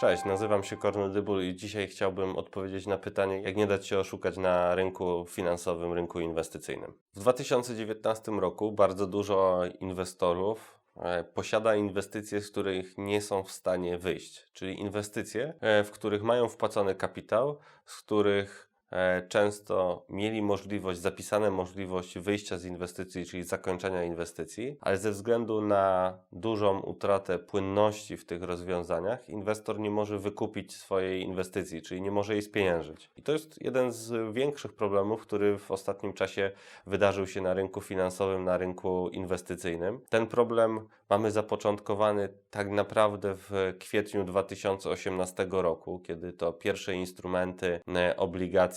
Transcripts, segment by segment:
Cześć, nazywam się Kornel Dybul i dzisiaj chciałbym odpowiedzieć na pytanie, jak nie dać się oszukać na rynku finansowym, rynku inwestycyjnym. W 2019 roku bardzo dużo inwestorów e, posiada inwestycje, z których nie są w stanie wyjść, czyli inwestycje, e, w których mają wpłacony kapitał, z których często mieli możliwość, zapisane możliwość wyjścia z inwestycji, czyli zakończenia inwestycji, ale ze względu na dużą utratę płynności w tych rozwiązaniach, inwestor nie może wykupić swojej inwestycji, czyli nie może jej spieniężyć. I to jest jeden z większych problemów, który w ostatnim czasie wydarzył się na rynku finansowym, na rynku inwestycyjnym. Ten problem mamy zapoczątkowany tak naprawdę w kwietniu 2018 roku, kiedy to pierwsze instrumenty, e,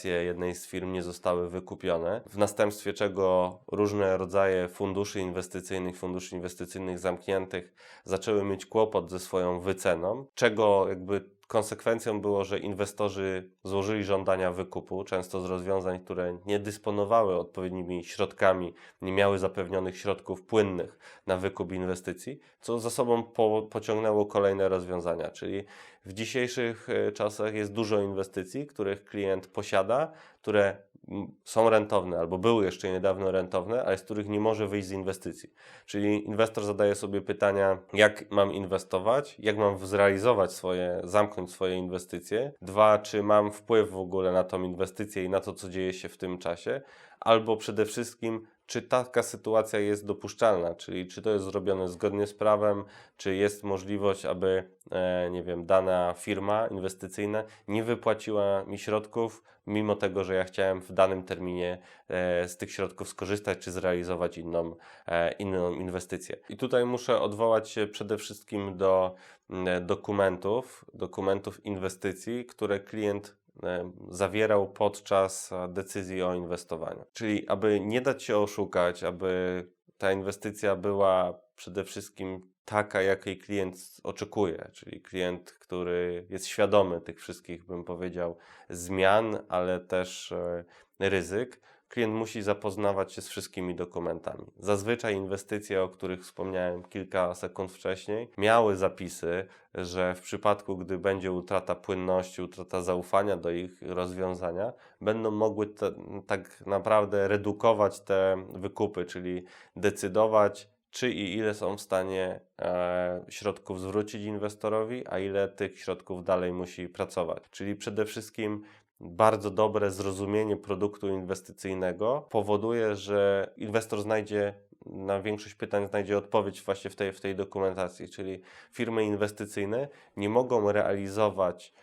jednej z firm nie zostały wykupione, w następstwie czego różne rodzaje funduszy inwestycyjnych, funduszy inwestycyjnych zamkniętych zaczęły mieć kłopot ze swoją wyceną, czego jakby konsekwencją było, że inwestorzy złożyli żądania wykupu, często z rozwiązań, które nie dysponowały odpowiednimi środkami, nie miały zapewnionych środków płynnych na wykup inwestycji, co za sobą po, pociągnęło kolejne rozwiązania. Czyli w dzisiejszych e, czasach jest dużo inwestycji, których klient posiada, które są rentowne albo były jeszcze niedawno rentowne, ale z których nie może wyjść z inwestycji. Czyli inwestor zadaje sobie pytania, jak mam inwestować, jak mam zrealizować swoje, zamknąć swoje inwestycje. Dwa, czy mam wpływ w ogóle na tą inwestycję i na to, co dzieje się w tym czasie. Albo przede wszystkim, czy taka sytuacja jest dopuszczalna, czyli czy to jest zrobione zgodnie z prawem, czy jest możliwość, aby, e, nie wiem, dana firma inwestycyjna nie wypłaciła mi środków, mimo tego, że ja chciałem w danym terminie e, z tych środków skorzystać, czy zrealizować inną, e, inną inwestycję. I tutaj muszę odwołać się przede wszystkim do dokumentów, dokumentów inwestycji, które klient zawierał podczas e, decyzji o inwestowaniu. Czyli aby nie dać się oszukać, aby ta inwestycja była przede wszystkim taka, jakiej klient oczekuje, czyli klient, który jest świadomy tych wszystkich, bym powiedział, zmian, ale też e, ryzyk. Klient musi zapoznawać się z wszystkimi dokumentami. Zazwyczaj inwestycje, o których wspomniałem kilka sekund wcześniej, miały zapisy, że w przypadku, gdy będzie utrata płynności, utrata zaufania do ich rozwiązania, będą mogły te, tak naprawdę redukować te wykupy, czyli decydować, czy i ile są w stanie e, środków zwrócić inwestorowi, a ile tych środków dalej musi pracować. Czyli przede wszystkim bardzo dobre zrozumienie produktu inwestycyjnego powoduje, że inwestor znajdzie na większość pytań znajdzie odpowiedź właśnie w tej, w tej dokumentacji, czyli firmy inwestycyjne nie mogą realizować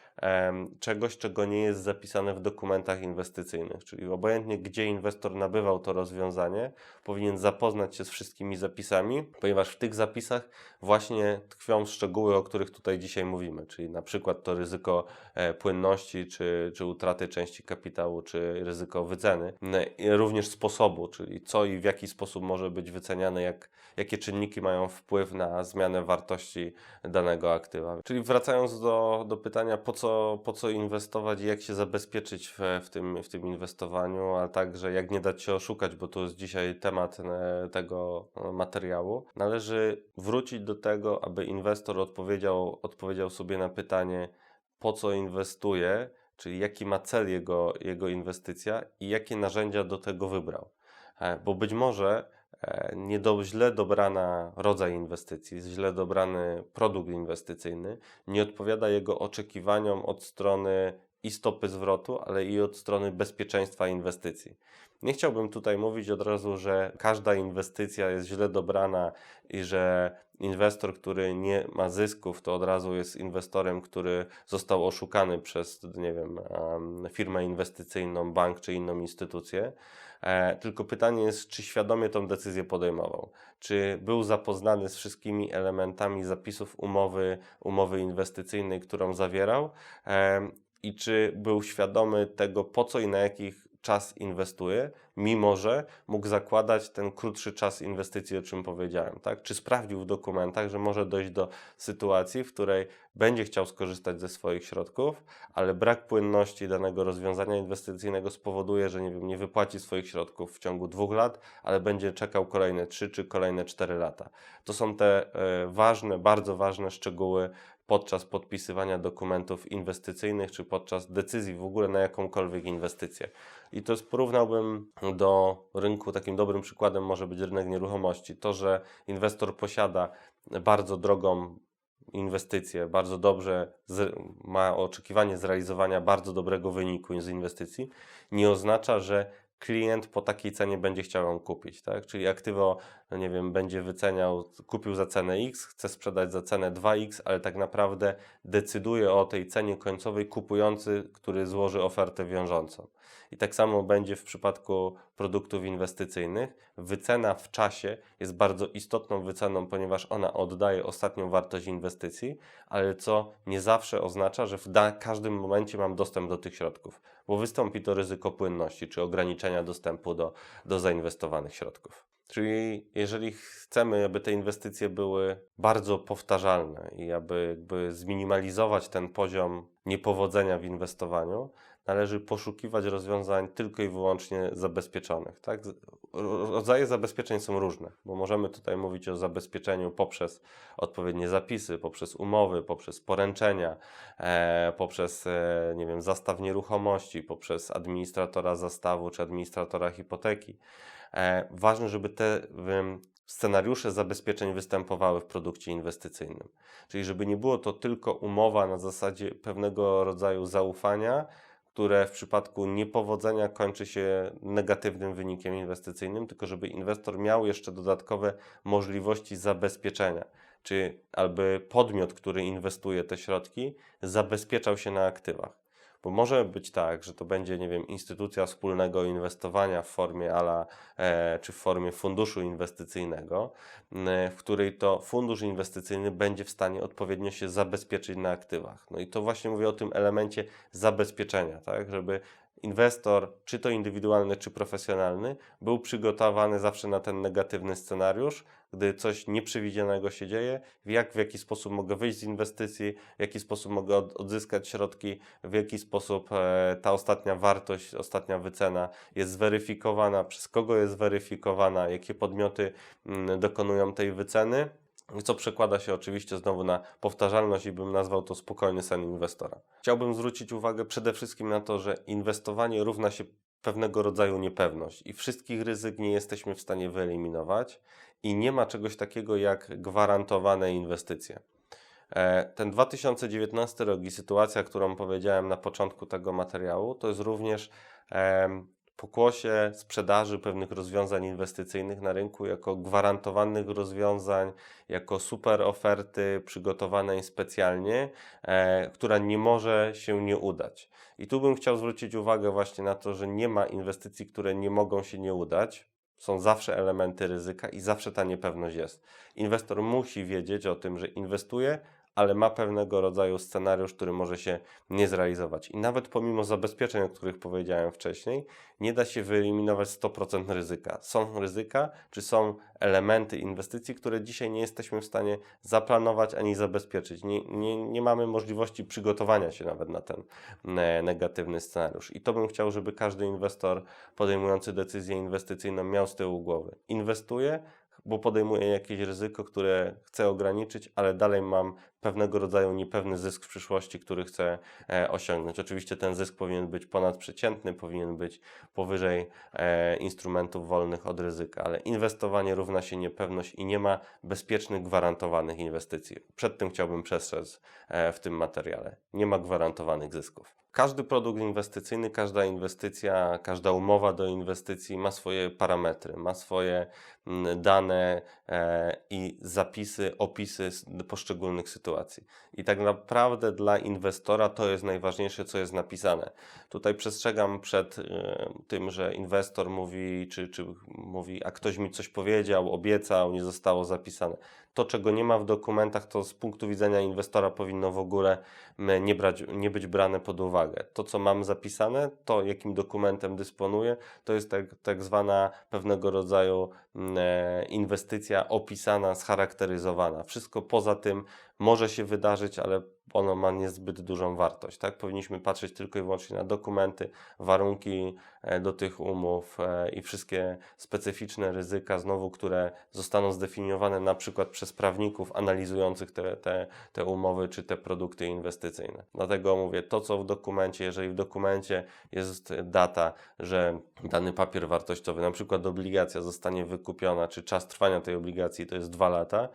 czegoś, czego nie jest zapisane w dokumentach inwestycyjnych, czyli obojętnie gdzie inwestor nabywał to rozwiązanie, powinien zapoznać się z wszystkimi zapisami, ponieważ w tych zapisach właśnie tkwią szczegóły, o których tutaj dzisiaj mówimy, czyli na przykład to ryzyko e, płynności, czy, czy utraty części kapitału, czy ryzyko wyceny, i również sposobu, czyli co i w jaki sposób może być wyceniane, jak, jakie czynniki mają wpływ na zmianę wartości danego aktywa. Czyli wracając do, do pytania, po co, po co inwestować i jak się zabezpieczyć w, w, tym, w tym inwestowaniu, a także jak nie dać się oszukać, bo to jest dzisiaj temat e, tego materiału, należy wrócić do tego, aby inwestor odpowiedział, odpowiedział sobie na pytanie, po co inwestuje, czyli jaki ma cel jego, jego inwestycja i jakie narzędzia do tego wybrał. E, Bo być może nie do, źle dobrana rodzaj inwestycji, źle dobrany produkt inwestycyjny nie odpowiada jego oczekiwaniom od strony i stopy zwrotu, ale i od strony bezpieczeństwa inwestycji. Nie chciałbym tutaj mówić od razu, że każda inwestycja jest źle dobrana i że inwestor, który nie ma zysków, to od razu jest inwestorem, który został oszukany przez, nie wiem, em, firmę inwestycyjną, bank czy inną instytucję. E, tylko pytanie jest, czy świadomie tą decyzję podejmował, czy był zapoznany z wszystkimi elementami zapisów umowy, umowy inwestycyjnej, którą zawierał i czy był świadomy tego, po co i na jakich czas inwestuje, mimo że mógł zakładać ten krótszy czas inwestycji, o czym powiedziałem. Tak? Czy sprawdził w dokumentach, że może dojść do sytuacji, w której będzie chciał skorzystać ze swoich środków, ale brak płynności danego rozwiązania inwestycyjnego spowoduje, że nie, wiem, nie wypłaci swoich środków w ciągu dwóch lat, ale będzie czekał kolejne trzy czy kolejne cztery lata. To są te e, ważne, bardzo ważne szczegóły podczas podpisywania dokumentów inwestycyjnych, czy podczas decyzji w ogóle na jakąkolwiek inwestycję. I to porównałbym do rynku, takim dobrym przykładem może być rynek nieruchomości. To, że inwestor posiada bardzo drogą inwestycje, bardzo dobrze z, ma oczekiwanie zrealizowania bardzo dobrego wyniku z inwestycji, nie oznacza, że klient po takiej cenie będzie chciał ją kupić, tak? Czyli aktywo, no nie wiem, będzie wyceniał, kupił za cenę X, chce sprzedać za cenę 2X, ale tak naprawdę decyduje o tej cenie końcowej kupujący, który złoży ofertę wiążącą. I tak samo będzie w przypadku produktów inwestycyjnych. Wycena w czasie jest bardzo istotną wyceną, ponieważ ona oddaje ostatnią wartość inwestycji, ale co nie zawsze oznacza, że w każdym momencie mam dostęp do tych środków, bo wystąpi to ryzyko płynności czy ograniczenia dostępu do, do zainwestowanych środków. Czyli jeżeli chcemy, aby te inwestycje były bardzo powtarzalne i aby jakby zminimalizować ten poziom niepowodzenia w inwestowaniu, należy poszukiwać rozwiązań tylko i wyłącznie zabezpieczonych. Tak? Rodzaje zabezpieczeń są różne, bo możemy tutaj mówić o zabezpieczeniu poprzez odpowiednie zapisy, poprzez umowy, poprzez poręczenia, e, poprzez e, nie wiem, zastaw nieruchomości, poprzez administratora zastawu czy administratora hipoteki. E, ważne, żeby te scenariusze zabezpieczeń występowały w produkcie inwestycyjnym. Czyli żeby nie było to tylko umowa na zasadzie pewnego rodzaju zaufania, które w przypadku niepowodzenia kończy się negatywnym wynikiem inwestycyjnym, tylko żeby inwestor miał jeszcze dodatkowe możliwości zabezpieczenia, czy aby podmiot, który inwestuje te środki, zabezpieczał się na aktywach. Bo może być tak, że to będzie, nie wiem, instytucja wspólnego inwestowania w formie ALA e, czy w formie funduszu inwestycyjnego, e, w której to fundusz inwestycyjny będzie w stanie odpowiednio się zabezpieczyć na aktywach. No i to właśnie mówię o tym elemencie zabezpieczenia, tak, żeby inwestor, czy to indywidualny, czy profesjonalny, był przygotowany zawsze na ten negatywny scenariusz, gdy coś nieprzewidzianego się dzieje, jak, w jaki sposób mogę wyjść z inwestycji, w jaki sposób mogę odzyskać środki, w jaki sposób e, ta ostatnia wartość, ostatnia wycena jest zweryfikowana, przez kogo jest zweryfikowana, jakie podmioty mm, dokonują tej wyceny co przekłada się oczywiście znowu na powtarzalność i bym nazwał to spokojny sen inwestora. Chciałbym zwrócić uwagę przede wszystkim na to, że inwestowanie równa się pewnego rodzaju niepewność i wszystkich ryzyk nie jesteśmy w stanie wyeliminować i nie ma czegoś takiego jak gwarantowane inwestycje. E, ten 2019 rok i sytuacja, którą powiedziałem na początku tego materiału, to jest również pokłosie sprzedaży pewnych rozwiązań inwestycyjnych na rynku jako gwarantowanych rozwiązań, jako super oferty przygotowanej specjalnie, e, która nie może się nie udać. I tu bym chciał zwrócić uwagę właśnie na to, że nie ma inwestycji, które nie mogą się nie udać. Są zawsze elementy ryzyka i zawsze ta niepewność jest. Inwestor musi wiedzieć o tym, że inwestuje, ale ma pewnego rodzaju scenariusz, który może się nie zrealizować. I nawet pomimo zabezpieczeń, o których powiedziałem wcześniej, nie da się wyeliminować 100% ryzyka. Są ryzyka, czy są elementy inwestycji, które dzisiaj nie jesteśmy w stanie zaplanować ani zabezpieczyć. Nie, nie, nie mamy możliwości przygotowania się nawet na ten e, negatywny scenariusz. I to bym chciał, żeby każdy inwestor podejmujący decyzję inwestycyjną miał z tyłu głowy. Inwestuje, bo podejmuję jakieś ryzyko, które chcę ograniczyć, ale dalej mam pewnego rodzaju niepewny zysk w przyszłości, który chcę e, osiągnąć. Oczywiście ten zysk powinien być ponadprzeciętny, powinien być powyżej e, instrumentów wolnych od ryzyka, ale inwestowanie równa się niepewność i nie ma bezpiecznych, gwarantowanych inwestycji. Przed tym chciałbym przestrzec e, w tym materiale. Nie ma gwarantowanych zysków. Każdy produkt inwestycyjny, każda inwestycja, każda umowa do inwestycji ma swoje parametry, ma swoje mm, dane e, i zapisy, opisy poszczególnych sytuacji. I tak naprawdę dla inwestora to jest najważniejsze, co jest napisane. Tutaj przestrzegam przed e, tym, że inwestor mówi, czy, czy mówi, a ktoś mi coś powiedział, obiecał, nie zostało zapisane. to, czego nie ma w dokumentach, to z punktu widzenia inwestora powinno w ogóle nie, brać, nie być brane pod uwagę. To, co mam zapisane, to jakim dokumentem dysponuję, to jest tak, tak zwana pewnego rodzaju m, e, inwestycja opisana, scharakteryzowana. Wszystko poza tym może się wydarzyć, ale ono ma niezbyt dużą wartość. Tak? Powinniśmy patrzeć tylko i wyłącznie na dokumenty, warunki e, do tych umów e, i wszystkie specyficzne ryzyka, znowu, które zostaną zdefiniowane na przykład przez prawników analizujących te, te, te umowy czy te produkty inwestycyjne. Dlatego mówię, to co w dokumencie, jeżeli w dokumencie jest data, że dany papier wartościowy, na przykład obligacja zostanie wykupiona, czy czas trwania tej obligacji to jest dwa lata,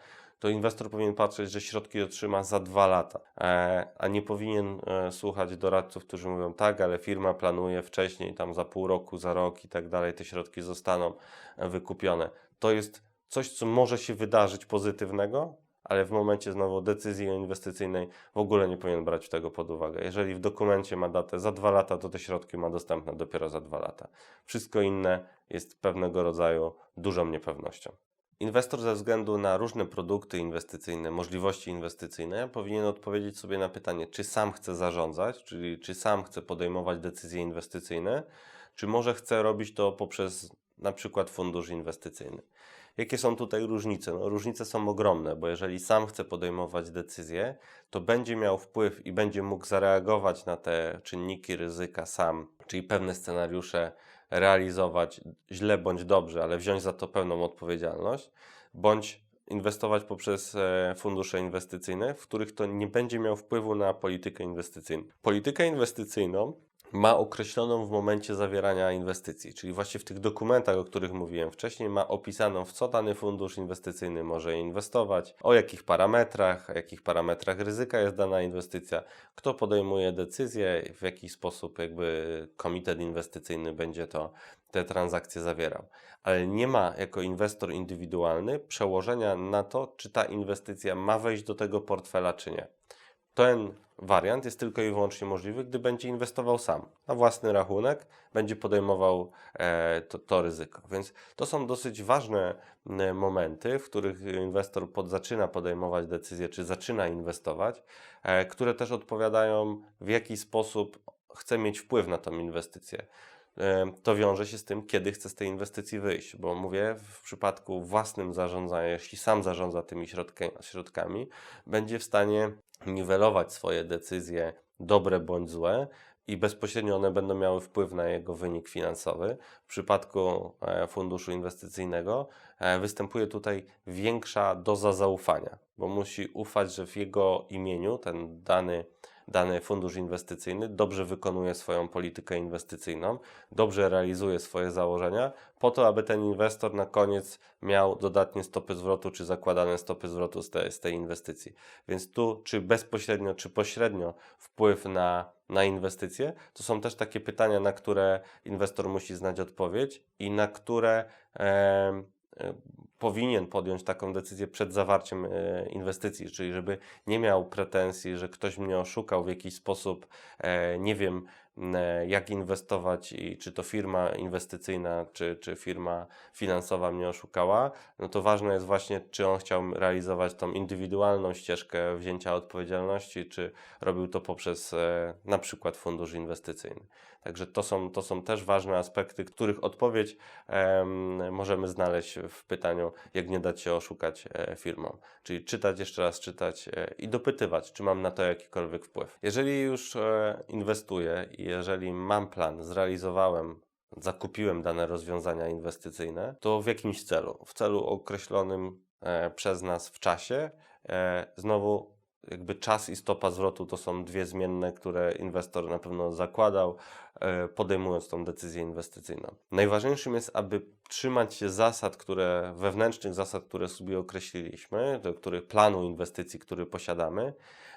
to inwestor powinien patrzeć, że środki otrzyma za dwa lata, e, a nie powinien e, słuchać doradców, którzy mówią tak, ale firma planuje wcześniej, tam za pół roku, za rok i tak dalej, te środki zostaną e, wykupione. To jest coś, co może się wydarzyć pozytywnego, ale w momencie znowu decyzji inwestycyjnej w ogóle nie powinien brać tego pod uwagę. Jeżeli w dokumencie ma datę za dwa lata, to te środki ma dostępne dopiero za dwa lata. Wszystko inne jest pewnego rodzaju dużą niepewnością. Inwestor ze względu na różne produkty inwestycyjne, możliwości inwestycyjne, powinien odpowiedzieć sobie na pytanie, czy sam chce zarządzać, czyli czy sam chce podejmować decyzje inwestycyjne, czy może chce robić to poprzez na przykład fundusz inwestycyjny. Jakie są tutaj różnice? No, różnice są ogromne, bo jeżeli sam chce podejmować decyzje, to będzie miał wpływ i będzie mógł zareagować na te czynniki ryzyka sam, czyli pewne scenariusze realizować źle bądź dobrze, ale wziąć za to pełną odpowiedzialność, bądź inwestować poprzez e, fundusze inwestycyjne, w których to nie będzie miał wpływu na politykę inwestycyjną. Politykę inwestycyjną ma określoną w momencie zawierania inwestycji, czyli właśnie w tych dokumentach, o których mówiłem wcześniej, ma opisaną, w co dany fundusz inwestycyjny może inwestować, o jakich parametrach, o jakich parametrach ryzyka jest dana inwestycja, kto podejmuje decyzję, w jaki sposób jakby komitet inwestycyjny będzie to te transakcje zawierał. Ale nie ma jako inwestor indywidualny przełożenia na to, czy ta inwestycja ma wejść do tego portfela, czy nie. Ten wariant jest tylko i wyłącznie możliwy, gdy będzie inwestował sam na własny rachunek, będzie podejmował e, to, to, ryzyko. Więc to są dosyć ważne momenty, w których inwestor pod, zaczyna podejmować decyzje, czy zaczyna inwestować, e, które też odpowiadają, w jaki sposób chce mieć wpływ na tą inwestycję to wiąże się z tym, kiedy chce z tej inwestycji wyjść. Bo mówię, w przypadku własnym zarządzania, jeśli sam zarządza tymi środkami, będzie w stanie niwelować swoje decyzje, dobre bądź złe, i bezpośrednio one będą miały wpływ na jego wynik finansowy. W przypadku e, funduszu inwestycyjnego e, występuje tutaj większa doza zaufania, bo musi ufać, że w jego imieniu ten dany dany fundusz inwestycyjny dobrze wykonuje swoją politykę inwestycyjną, dobrze realizuje swoje założenia, po to, aby ten inwestor na koniec miał dodatnie stopy zwrotu, czy zakładane stopy zwrotu z, z tej inwestycji. Więc tu, czy bezpośrednio, czy pośrednio wpływ na, na inwestycje, to są też takie pytania, na które inwestor musi znać odpowiedź i na które. E, powinien podjąć taką decyzję przed zawarciem e, inwestycji, czyli żeby nie miał pretensji, że ktoś mnie oszukał w jakiś sposób, e, nie wiem e, jak inwestować i czy to firma inwestycyjna, czy, czy firma finansowa mnie oszukała, no to ważne jest właśnie, czy on chciał realizować tą indywidualną ścieżkę wzięcia odpowiedzialności, czy robił to poprzez na przykład fundusz inwestycyjny. Także to są, to są też ważne aspekty, których odpowiedź możemy znaleźć w pytaniu, jak nie dać się oszukać e, firmom. Czyli czytać jeszcze raz, czytać e, i dopytywać, czy mam na to jakikolwiek wpływ. Jeżeli już e, inwestuję i jeżeli mam plan, zrealizowałem zakupiłem dane rozwiązania inwestycyjne, to w jakimś celu, w celu określonym przez nas w czasie, znowu jakby czas i stopa zwrotu to są dwie zmienne, które inwestor na pewno zakładał, e, podejmując tą decyzję inwestycyjną. Najważniejszym jest, aby trzymać się zasad, które, wewnętrznych zasad, które sobie określiliśmy, do których planu inwestycji, który posiadamy,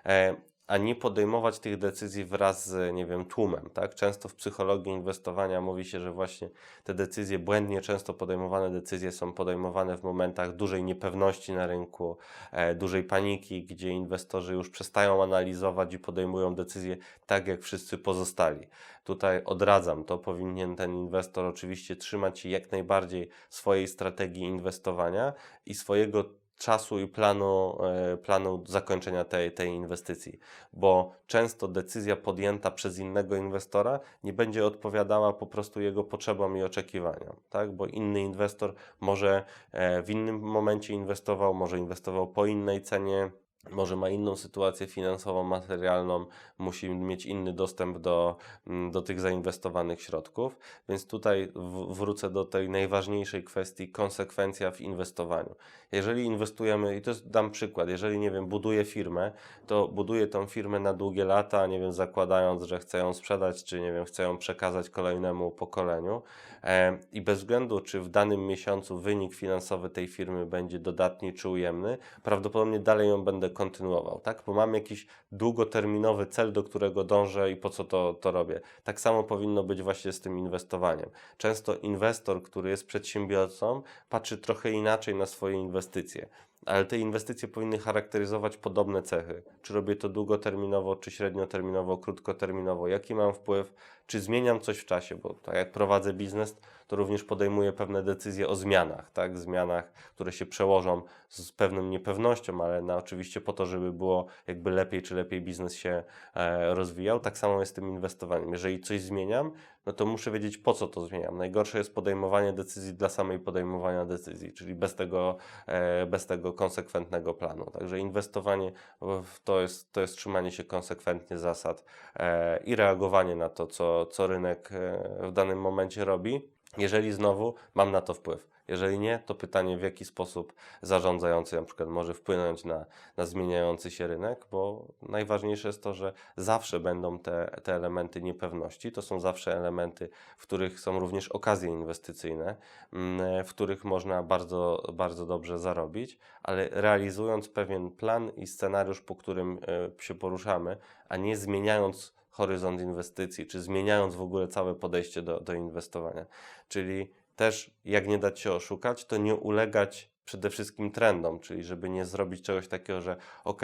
e, a nie podejmować tych decyzji wraz z, nie wiem, tłumem, tak? Często w psychologii inwestowania mówi się, że właśnie te decyzje, błędnie często podejmowane decyzje są podejmowane w momentach dużej niepewności na rynku, e, dużej paniki, gdzie inwestorzy już przestają analizować i podejmują decyzje tak, jak wszyscy pozostali. Tutaj odradzam to, powinien ten inwestor oczywiście trzymać się jak najbardziej swojej strategii inwestowania i swojego czasu i planu, e, planu zakończenia tej, tej inwestycji, bo często decyzja podjęta przez innego inwestora nie będzie odpowiadała po prostu jego potrzebom i oczekiwaniom, tak? bo inny inwestor może e, w innym momencie inwestował, może inwestował po innej cenie, może ma inną sytuację finansową, materialną, musi mieć inny dostęp do, mm, do tych zainwestowanych środków. Więc tutaj wrócę do tej najważniejszej kwestii konsekwencja w inwestowaniu. Jeżeli inwestujemy, i to jest, dam przykład, jeżeli nie wiem, buduję firmę, to buduję tą firmę na długie lata, nie wiem, zakładając, że chcę ją sprzedać, czy nie wiem, chcę ją przekazać kolejnemu pokoleniu. E, I bez względu, czy w danym miesiącu wynik finansowy tej firmy będzie dodatni czy ujemny, prawdopodobnie dalej ją będę kontynuował, tak? Bo mam jakiś długoterminowy cel, do którego dążę i po co to, to robię. Tak samo powinno być właśnie z tym inwestowaniem. Często inwestor, który jest przedsiębiorcą, patrzy trochę inaczej na swoje inwestycje ale te inwestycje powinny charakteryzować podobne cechy. Czy robię to długoterminowo, czy średnioterminowo, krótkoterminowo, jaki mam wpływ, czy zmieniam coś w czasie, bo tak jak prowadzę biznes, to również podejmuję pewne decyzje o zmianach, tak? Zmianach, które się przełożą z pewną niepewnością, ale na oczywiście po to, żeby było jakby lepiej, czy lepiej biznes się e, rozwijał. Tak samo jest z tym inwestowaniem. Jeżeli coś zmieniam, no to muszę wiedzieć, po co to zmieniam. Najgorsze jest podejmowanie decyzji dla samej podejmowania decyzji, czyli bez tego, e, bez tego konsekwentnego planu. Także inwestowanie to jest, to jest trzymanie się konsekwentnie zasad e, i reagowanie na to, co, co rynek e, w danym momencie robi jeżeli znowu mam na to wpływ. Jeżeli nie, to pytanie, w jaki sposób zarządzający na przykład może wpłynąć na, na zmieniający się rynek, bo najważniejsze jest to, że zawsze będą te, te elementy niepewności. To są zawsze elementy, w których są również okazje inwestycyjne, mm, w których można bardzo, bardzo dobrze zarobić, ale realizując pewien plan i scenariusz, po którym e, się poruszamy, a nie zmieniając horyzont inwestycji, czy zmieniając w ogóle całe podejście do, do inwestowania. Czyli też, jak nie dać się oszukać, to nie ulegać przede wszystkim trendom, czyli żeby nie zrobić czegoś takiego, że ok,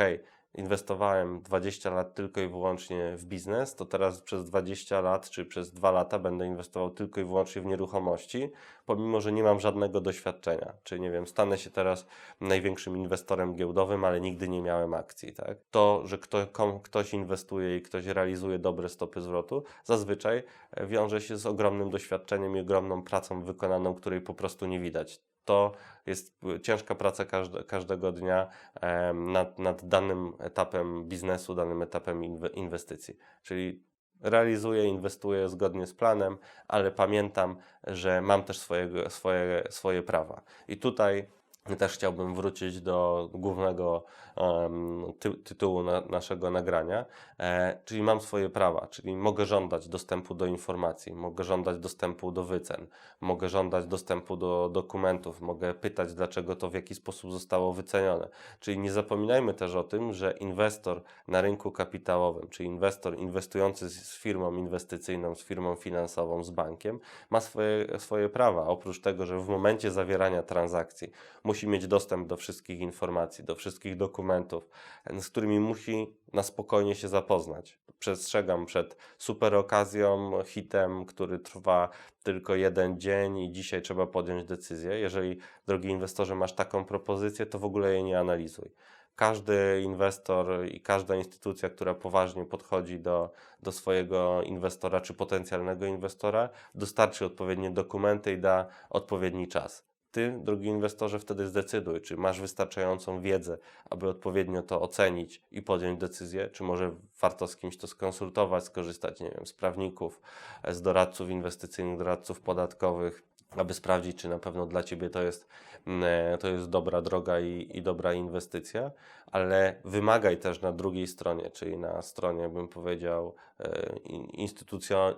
inwestowałem 20 lat tylko i wyłącznie w biznes, to teraz przez 20 lat czy przez 2 lata będę inwestował tylko i wyłącznie w nieruchomości, pomimo że nie mam żadnego doświadczenia. Czyli nie wiem, stanę się teraz największym inwestorem giełdowym, ale nigdy nie miałem akcji. Tak? To, że kto, kom, ktoś inwestuje i ktoś realizuje dobre stopy zwrotu, zazwyczaj wiąże się z ogromnym doświadczeniem i ogromną pracą wykonaną, której po prostu nie widać to jest ciężka praca każde, każdego dnia nad, nad danym etapem biznesu, danym etapem inwestycji. Czyli realizuję, inwestuję zgodnie z planem, ale pamiętam, że mam też swojego, swoje, swoje prawa. I tutaj też chciałbym wrócić do głównego um, ty tytułu na naszego nagrania, e, czyli mam swoje prawa, czyli mogę żądać dostępu do informacji, mogę żądać dostępu do wycen, mogę żądać dostępu do dokumentów, mogę pytać, dlaczego to w jaki sposób zostało wycenione. Czyli nie zapominajmy też o tym, że inwestor na rynku kapitałowym, czyli inwestor inwestujący z firmą inwestycyjną, z firmą finansową, z bankiem, ma swoje, swoje prawa. Oprócz tego, że w momencie zawierania transakcji musi mieć dostęp do wszystkich informacji, do wszystkich dokumentów, z którymi musi na spokojnie się zapoznać. Przestrzegam przed super okazją, hitem, który trwa tylko jeden dzień i dzisiaj trzeba podjąć decyzję. Jeżeli, drogi inwestorze, masz taką propozycję, to w ogóle jej nie analizuj każdy inwestor i każda instytucja, która poważnie podchodzi do, do swojego inwestora czy potencjalnego inwestora, dostarczy odpowiednie dokumenty i da odpowiedni czas. Ty, drogi inwestorze, wtedy zdecyduj, czy masz wystarczającą wiedzę, aby odpowiednio to ocenić i podjąć decyzję, czy może warto z kimś to skonsultować, skorzystać, nie wiem, z prawników, z doradców inwestycyjnych, doradców podatkowych, aby sprawdzić, czy na pewno dla Ciebie to jest, mm, e, to jest dobra droga i, i dobra inwestycja, ale wymagaj też na drugiej stronie, czyli na stronie, bym powiedział, e,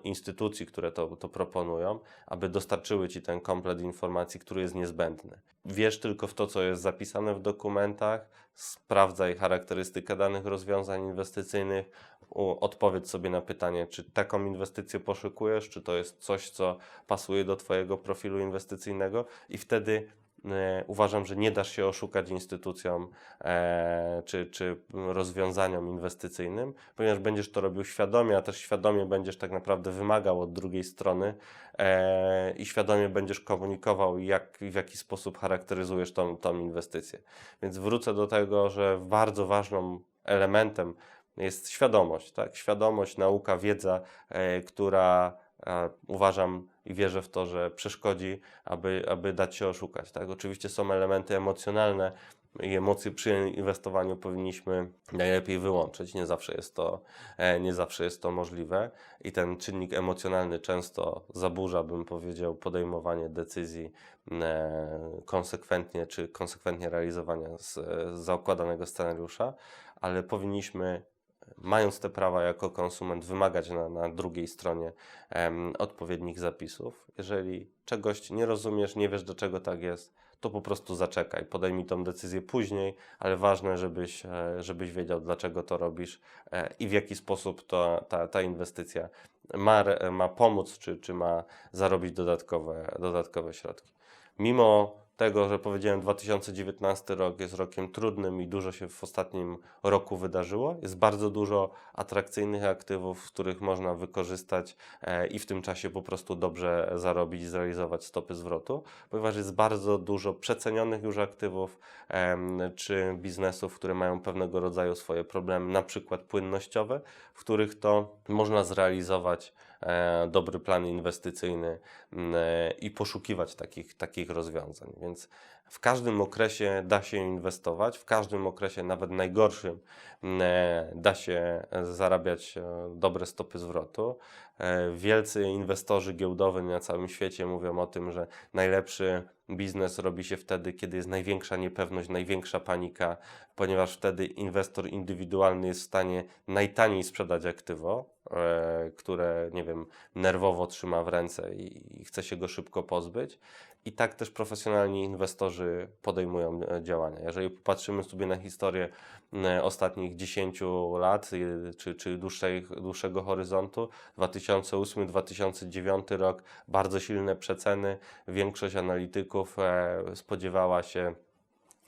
instytucji, które to, to proponują, aby dostarczyły Ci ten komplet informacji, który jest niezbędny. Wierz tylko w to, co jest zapisane w dokumentach, sprawdzaj charakterystykę danych rozwiązań inwestycyjnych, odpowiedz sobie na pytanie, czy taką inwestycję poszukujesz, czy to jest coś, co pasuje do Twojego profilu inwestycyjnego i wtedy e, uważam, że nie dasz się oszukać instytucjom e, czy, czy rozwiązaniom inwestycyjnym, ponieważ będziesz to robił świadomie, a też świadomie będziesz tak naprawdę wymagał od drugiej strony e, i świadomie będziesz komunikował, jak, w jaki sposób charakteryzujesz tą, tą inwestycję. Więc wrócę do tego, że bardzo ważną elementem jest świadomość, tak? Świadomość, nauka, wiedza, e, która e, uważam i wierzę w to, że przeszkodzi, aby, aby dać się oszukać. Tak? Oczywiście są elementy emocjonalne i emocje przy inwestowaniu powinniśmy najlepiej wyłączyć. Nie zawsze jest to, e, nie zawsze jest to możliwe i ten czynnik emocjonalny często zaburza, bym powiedział, podejmowanie decyzji konsekwentnie czy konsekwentnie realizowania z, scenariusza, ale powinniśmy mając te prawa jako konsument, wymagać na, na drugiej stronie em, odpowiednich zapisów. Jeżeli czegoś nie rozumiesz, nie wiesz do czego tak jest, to po prostu zaczekaj, podejmij tą decyzję później, ale ważne, żebyś, e, żebyś wiedział, dlaczego to robisz e, i w jaki sposób to, ta, ta inwestycja ma, ma pomóc, czy, czy ma zarobić dodatkowe, dodatkowe środki. Mimo tego, że powiedziałem 2019 rok jest rokiem trudnym i dużo się w ostatnim roku wydarzyło. Jest bardzo dużo atrakcyjnych aktywów, których można wykorzystać e, i w tym czasie po prostu dobrze zarobić zrealizować stopy zwrotu, ponieważ jest bardzo dużo przecenionych już aktywów czy biznesów, które mają pewnego rodzaju swoje problemy, na przykład płynnościowe, w których to można zrealizować dobry plan inwestycyjny m, e, i poszukiwać takich, takich rozwiązań. Więc w każdym okresie da się inwestować, w każdym okresie, nawet najgorszym, m, e, da się zarabiać e, dobre stopy zwrotu. E, Wielcy inwestorzy giełdowi na całym świecie mówią o tym, że najlepszy biznes robi się wtedy, kiedy jest największa niepewność, największa panika, ponieważ wtedy inwestor indywidualny jest w stanie najtaniej sprzedać aktywo, e, które, nie wiem, nerwowo trzyma w ręce i, i chce się go szybko pozbyć. I tak też profesjonalni inwestorzy podejmują e, działania. Jeżeli popatrzymy sobie na historię e, ostatnich 10 lat e, czy, czy dłuższej, dłuższego horyzontu, 2008-2009 rok, bardzo silne przeceny. Większość analityków spodziewała się,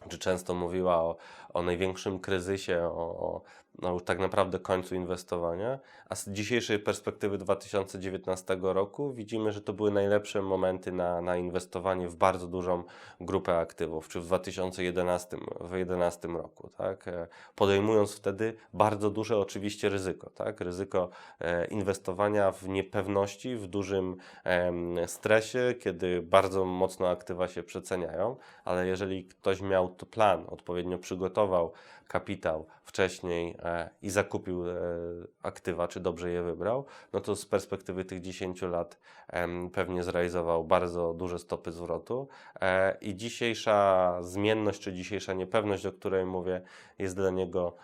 czy często mówiła o, o największym kryzysie, o, o no, tak naprawdę końcu inwestowania. A z dzisiejszej perspektywy 2019 roku widzimy, że to były najlepsze momenty na, na inwestowanie w bardzo dużą grupę aktywów, czy w 2011 w 2011 roku. Tak? E, Podejmując wtedy bardzo duże oczywiście ryzyko. Tak? Ryzyko e, inwestowania w niepewności, w dużym stresie, kiedy bardzo mocno aktywa się przeceniają, ale jeżeli ktoś miał plan, odpowiednio przygotował kapitał wcześniej e, i zakupił e, aktywa, czy dobrze je wybrał, no to z perspektywy tych 10 lat pewnie zrealizował bardzo duże stopy zwrotu. E, I dzisiejsza zmienność, czy dzisiejsza niepewność, o której mówię, jest dla niego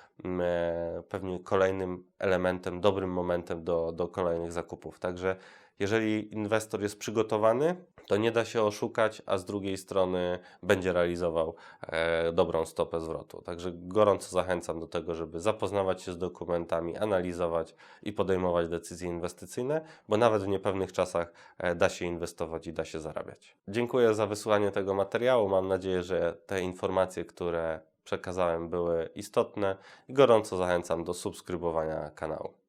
pewnie kolejnym elementem, dobrym momentem do, do kolejnych zakupów. Także jeżeli inwestor jest przygotowany, to nie da się oszukać, a z drugiej strony będzie realizował e, dobrą stopę zwrotu. Także gorąco zachęcam do tego, żeby zapoznawać się z dokumentami, analizować i podejmować decyzje inwestycyjne, bo nawet w niepewnych czasach e, da się inwestować i da się zarabiać. Dziękuję za wysłuchanie tego materiału. Mam nadzieję, że te informacje, które przekazałem, były istotne gorąco zachęcam do subskrybowania kanału.